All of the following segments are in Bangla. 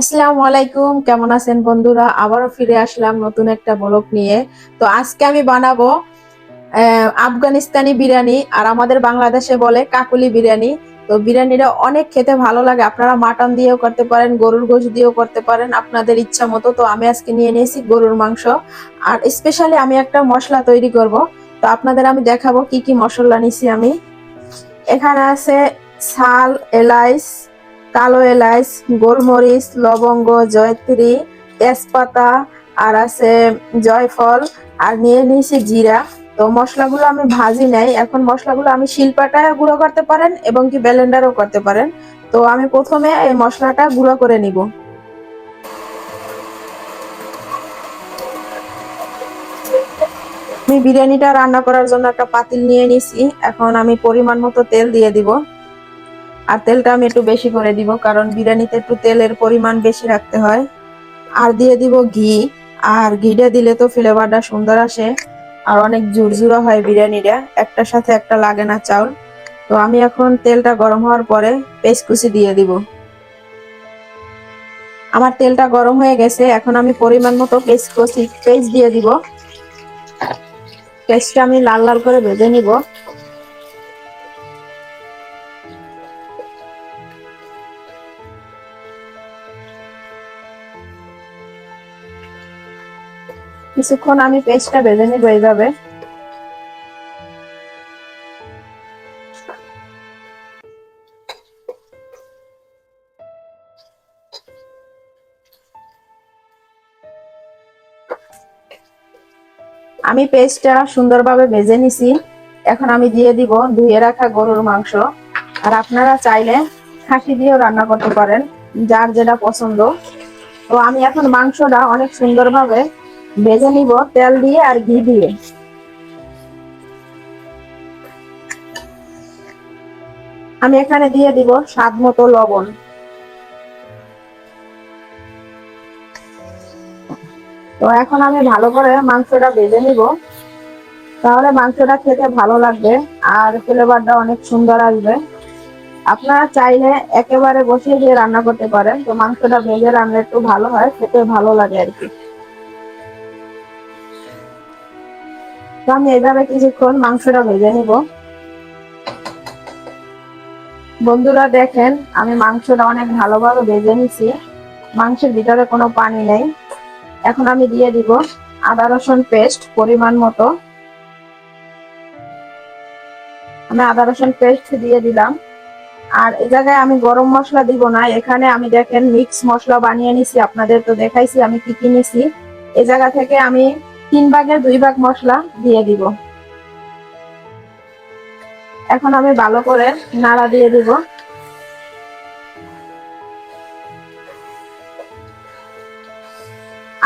আসসালামু আলাইকুম, কেমন আছেন বন্ধুরা? আবারও ফিরে আসলাম নতুন একটা ব্লগ নিয়ে। তো আজকে আমি বানাবো আফগানিস্তানি বিরিয়ানি, আর আমাদের বাংলাদেশে বলে কাকুলি বিরিয়ানি। তো বিরিয়ানিটা অনেক খেতে ভালো লাগে। আপনারা মাটন দিয়েও করতে পারেন, গরুর গোশ দিয়েও করতে পারেন আপনাদের ইচ্ছা মতো। তো আমি আজকে নিয়ে নিয়েছি গরুর মাংস। আর স্পেশালি আমি একটা মশলা তৈরি করব। তো আপনাদের আমি দেখাবো কি কি মশলা নিছি আমি। এখানে আছে শাল এলাইচ কালো এলাচ গোলমরিচ, লবঙ্গ, জয়ত্রী, তেজপাতা আর আছে জয়ফল। আর নিয়ে নিয়েছি জিরা। তো মশলাগুলো আমি ভাজি নাই। এখন মশলাগুলো আমি শিলপাটায় গুঁড়ো করতে পারেন এবং কি ব্লেন্ডারও করতে পারেন। তো আমি প্রথমে এই মশলাটা গুঁড়ো করে নিব। আমি বিরিয়ানিটা রান্না করার জন্য একটা পাতিল নিয়ে নিছি। এখন আমি পরিমাণ মতো তেল দিয়ে দিব। আর তেলটা আমি একটু বেশি করে দিব, কারণ বিরিয়ানিতে একটু তেলের পরিমাণ বেশি রাখতে হয়। আর দিয়ে দিব ঘি, আর ঘিটা দিলে তো ফ্লেভারটা সুন্দর আসে। আর অনেক জুরজুরা হয় বিরিয়ানিটা, একটার সাথে একটা লাগে না চাউল। তো আমি এখন তেলটা গরম হওয়ার পরে পেস্ট কুচি দিয়ে দিব। আমার তেলটা গরম হয়ে গেছে, এখন আমি পরিমাণ মতো পেস্ট কুচি পেস্ট দিয়ে দিব। পেস্টটা আমি লাল লাল করে ভেজে নিব। কিছুক্ষণ আমি পেস্টটা ভেজে নিব এইভাবে। আমি পেস্টটা সুন্দরভাবে ভেজে নিছি। এখন আমি দিয়ে দিব ধুয়ে রাখা গরুর মাংস। আর আপনারা চাইলে খাসি দিয়েও রান্না করতে পারেন, যার যেটা পছন্দ। তো আমি এখন মাংসটা অনেক সুন্দরভাবে ভেজে নিব, তেল দিয়ে আর ঘি দিয়ে। আমি এখানে দিয়ে দিব স্বাদ মতো লবণ। তো এখন আমি ভালো করে মাংসটা ভেজে নিব। তাহলে মাংসটা খেতে ভালো লাগবে আর ফ্লেভারটা অনেক সুন্দর আসবে। আপনারা চাইলে একেবারে বসিয়ে দিয়ে রান্না করতে পারেন, তো মাংসটা ভেজে রান্না একটু ভালো হয়, খেতে ভালো লাগে আর কি। তো আমি এইভাবে কিছুক্ষণ মাংসটা ভেজে নিব। বন্ধুরা দেখেন, আমি মাংসটা অনেক ভালোভাবে ভেজে নিছি। মাংসের ভিতরে কোনো পানি নেই। এখন আমি দিয়ে দিব আদা রসুন পেস্ট পরিমাণ মতো। আমি আদা রসুন পেস্ট দিয়ে দিলাম। আর এই জায়গায় আমি গরম মশলা দিব না। এখানে আমি দেখেন মিক্স মশলা বানিয়ে নিছি। আপনাদের তো দেখাইছি আমি কি কি নিছি। এই জায়গা থেকে আমি তিন ভাগের দুই ভাগ মশলা দিয়ে দিব। এখন আমি ভালো করে নাড়া দিয়ে দিব।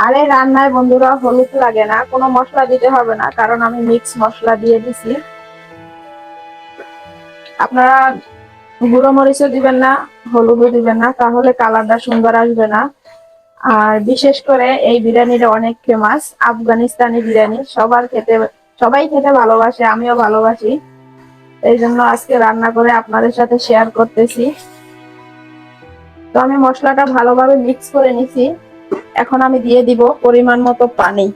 আর এই রান্নায় বন্ধুরা, হলুদ লাগে না, কোনো মশলা দিতে হবে না, কারণ আমি মিক্স মশলা দিয়ে দিছি। আপনারা গুঁড়ো মরিচও দিবেন না, হলুদও দিবেন না, তাহলে কালারটা সুন্দর আসবে না। আর বিশেষ করে এই বিরিয়ানিটা অনেক ফেমাস আফগানিস্তানি বিরিয়ানি। সবার খেতে, সবাই খেতে ভালোবাসে, আমিও ভালোবাসি। এই জন্য আজকে রান্না করে আপনাদের সাথে শেয়ার করতেছি। তো আমি মশলাটা ভালোভাবে মিক্স করে নিছি। এখন আমি দিয়ে দিব পরিমাণ মতো পানি।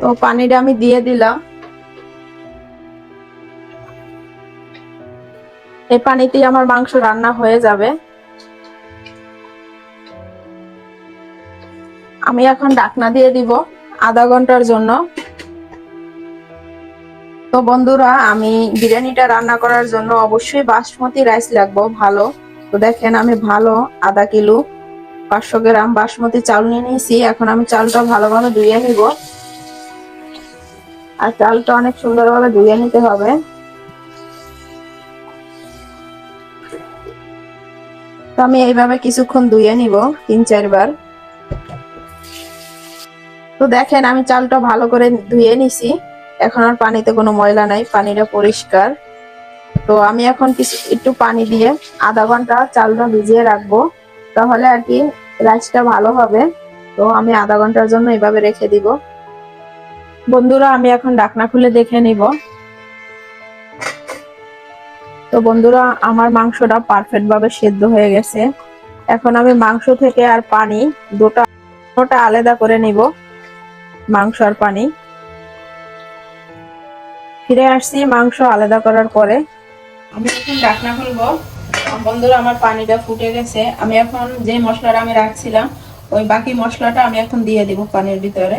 তো পানিটা আমি দিয়ে দিলাম। এই পানিতেই আমার মাংস রান্না হয়ে যাবে। আমি এখন ডাকনা দিয়ে দিব আধা ঘণ্টার জন্য। তো বন্ধুরা, আমি বিরিয়ানিটা রান্না করার জন্য অবশ্যই বাসমতি রাইস লাগবো, ভালো। তো দেখেন আমি ভালো আধা কিলো, পাঁচশো গ্রাম বাসমতি চাল নিয়ে নিয়েছি। এখন আমি চালটা ভালো ভালোভাবে ধুয়ে নিব। আর চালটা অনেক সুন্দরভাবে ধুয়ে নিতে হবে। তো আমি এইভাবে কিছুক্ষণ ধুয়ে নিব, তিন, চারবার। তো দেখেন, আমি চালটা ভালো করে ধুয়ে নিছি। এখন আর পানিতে কোনো ময়লা নাই, পানিটা পরিষ্কার। তো আমি এখন কিছু, একটু পানি দিয়ে আধা ঘণ্টা চালটা ভিজিয়ে রাখব, তাহলে আর কি রাইসটা ভালো হবে। তো আমি আধা ঘণ্টার জন্য এভাবে রেখে দিব। বন্ধুরা, আমি এখন ডাকনা খুলে দেখে নিব। তো বন্ধুরা, আমার মাংসটা পারফেক্ট ভাবে সেদ্ধ হয়ে গেছে। এখন আমি মাংস থেকে আর পানি, দুটা আলাদা করে নিব, মাংস আর পানি। ফিরে আসছি মাংস আলাদা করার পরে। আমি এখন ঢাকনা খুলবো। বন্ধুরা, আমার পানিটা ফুটে গেছে। আমি এখন যে মশলাটা আমি রাখছিলাম, ওই বাকি মশলাটা আমি এখন দিয়ে দিব পানির ভিতরে।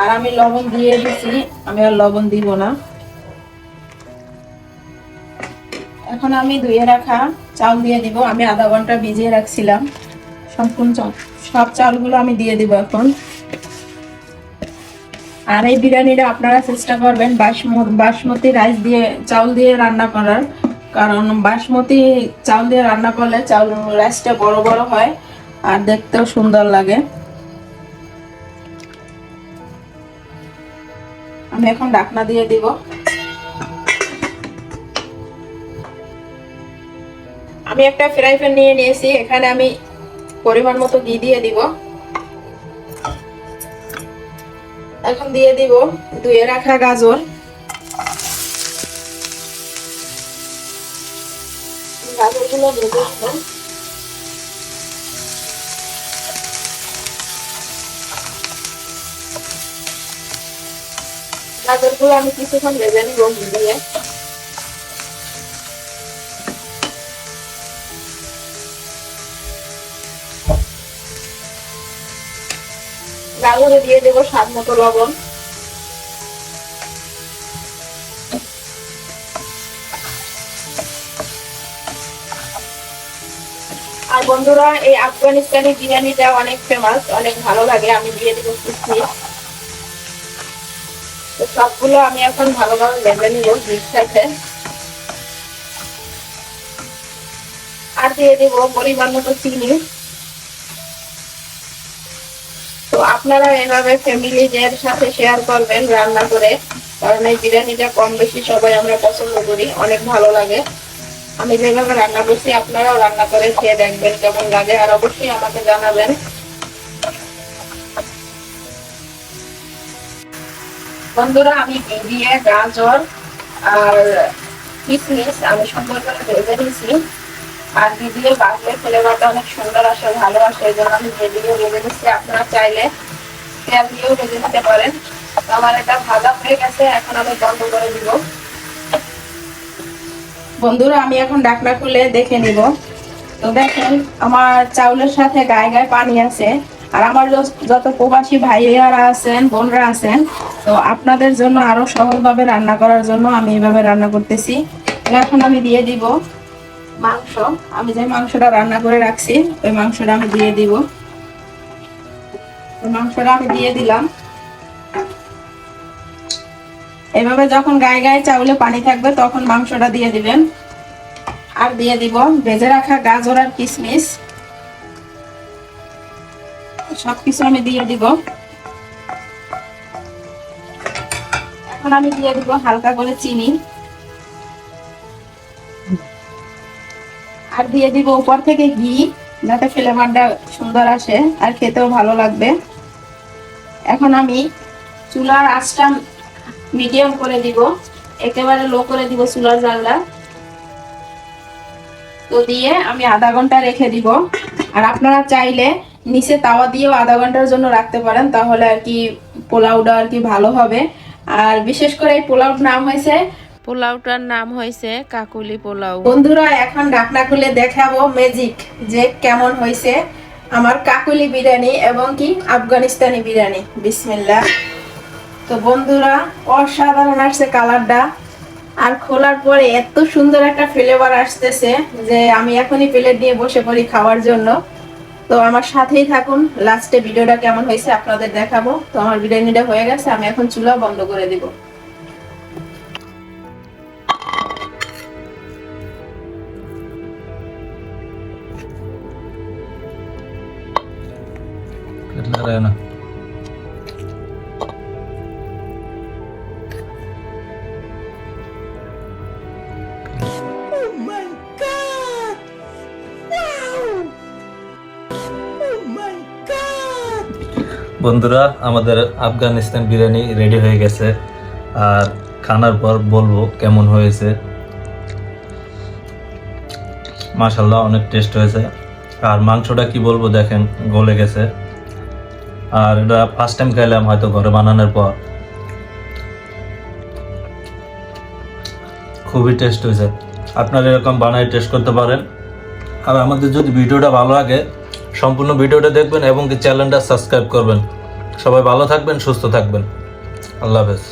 আর আমি লবণ দিয়ে দিছি, আমি আর লবণ দিব না। এখন আমি ধুয়ে রাখা চাল দিয়ে দিব। আমি আধা ঘণ্টা ভিজিয়ে রাখছিলাম। সম্পূর্ণ চাল- সব চালগুলো আমি দিয়ে দিব এখন। আর এই বিরিয়ানিটা আপনারা চেষ্টা করবেন বাসমতি রাইস দিয়ে চাউল দিয়ে রান্না করার। কারণ বাসমতি চাউল দিয়ে রান্না করলে চাউল রাইসটা বড় বড় হয় আর দেখতেও সুন্দর লাগে। আমি এখন ঢাকনা দিয়ে দিব। আমি একটা ফ্রাই প্যান নিয়ে নিয়েছি, এখানে আমি পরিমাণ মতো ঘি দিয়ে দিব। এখন দিয়ে দিব ধুয়ে রাখা গাজর। গাজরগুলো। গাজরগুলো আমি কিছুক্ষণ ভেজে নিব দিয়ে গাজরে দিয়ে দেবো স্বাদ মতো লবণ। আর বন্ধুরা, এই আফগানিস্তানি বিরিয়ানিটা অনেক ফেমাস অনেক ভালো লাগে, আমি দিয়ে দিব কিশমিশ তো সবগুলো আমি এখন ভালোভাবে ভেজে নিব সাথে। আর দিয়ে দেবো পরিমাণ মতো চিনি। তো আপনারা এভাবে ফ্যামিলিদের সাথে শেয়ার করবেন রান্না করে। কারণ এই বিরিয়ানিটা কম বেশি সবাই আমরা পছন্দ করি, অনেক ভালো লাগে। আমি যেভাবে রান্না করছি, আপনারাও রান্না করে খেয়ে দেখবেন কেমন লাগে, আর অবশ্যই আমাকে জানাবেন। বন্ধুরা, আমি দিয়ে গাজর আর কিশমিশ আমি সুন্দর করে ভেজে নিয়েছি আর ঘি দিয়ে বাজলে ফ্লেভারটা অনেক সুন্দর আসে, ভালো আসে। এই জন্য আমি দিয়ে ভেজে নিচ্ছি আপনারা চাইলে তেল দিয়েও ভেজে নিতে পারেন। আমার এটা ভাজা হয়ে গেছে, এখন আমি বন্ধ করে দিব। বন্ধুরা, আমি এখন ডাকনা খুলে দেখে নিব। তো দেখেন, আমার চাউলের সাথে গায়ে গায়ে পানি আছে। আর আমার যত- প্রবাসী ভাইয়ারা আছেন, বোনরা আছেন, তো আপনাদের জন্য আরও সহজভাবে রান্না করার জন্য আমি এইভাবে রান্না করতেছি। এখন আমি দিয়ে দিব। মাংস। আমি যে মাংসটা রান্না করে রাখছি, ওই মাংসটা আমি দিয়ে দিব। মাংসটা আমি দিয়ে দিলাম। এভাবে যখন গায়ে গায়ে চাউলে পানি থাকবে, তখন মাংসটা দিয়ে দিবেন। আর দিয়ে দিব ভেজে রাখা গাজর আর কিশমিশ সবকিছু আমি দিয়ে দিব। এখন আমি দিয়ে দিব হালকা করে চিনি। আর দিয়ে দিব উপর থেকে ঘি, যাতে ফ্লেভারটা সুন্দর আসে আর খেতেও ভালো লাগবে। এখন আমি চুলার আঁচটা মিডিয়াম করে দিব, একেবারে লো করে দিব চুলার জালটা। তো দিয়ে আমি আধা ঘণ্টা রেখে দিব। আর আপনারা চাইলে নিচে তাওয়া দিয়েও আধা ঘণ্টার জন্য রাখতে পারেন, তাহলে আর কি পোলাওটা আর কি ভালো হবে। আর বিশেষ করে এই পোলাওর নাম হয়েছে পোলাওটার নাম হয়েছে কাকুলি পোলাও। বন্ধুরা, এখন ঢাকনা খুলে দেখাবো ম্যাজিক যে কেমন হয়েছে আমার কাকুলি বিরিয়ানি এবং কি আফগানিস্তানি বিরিয়ানি। বিসমিল্লা তো বন্ধুরা, অসাধারণ আসছে কালারটা। আর খোলার পরে এত সুন্দর একটা ফ্লেভার আসতেছে যে আমি এখনই প্লেট নিয়ে বসে পড়ি খাওয়ার জন্য। তো আমার সাথেই থাকুন লাস্টে ভিডিওটা কেমন হয়েছে আপনাদের দেখাবো। তো আমার বিরিয়ানিটা হয়ে গেছে, আমি এখন চুলা বন্ধ করে দিব। রায় বন্ধুরা আমাদের আফগানিস্তান বিরিয়ানি রেডি হয়ে গেছে। আর খানার পর বলব কেমন হয়েছে। মাশাল্লাহ অনেক টেস্ট হয়েছে। আর মাংসটা কি বলব দেখেন গলে গেছে। আর এটা ফার্স্ট টাইম খাইলাম, হয়তো ঘরে বানানোর পর। খুবই টেস্ট হয়েছে। আপনারা এরকম বানায় টেস্ট করতে পারেন। আর আমাদের যদি ভিডিওটা ভালো লাগে, সম্পূর্ণ ভিডিওটা দেখবেন এবং চ্যানেলটা সাবস্ক্রাইব করবেন। সবাই ভালো থাকবেন, সুস্থ থাকবেন। আল্লাহ হাফেজ।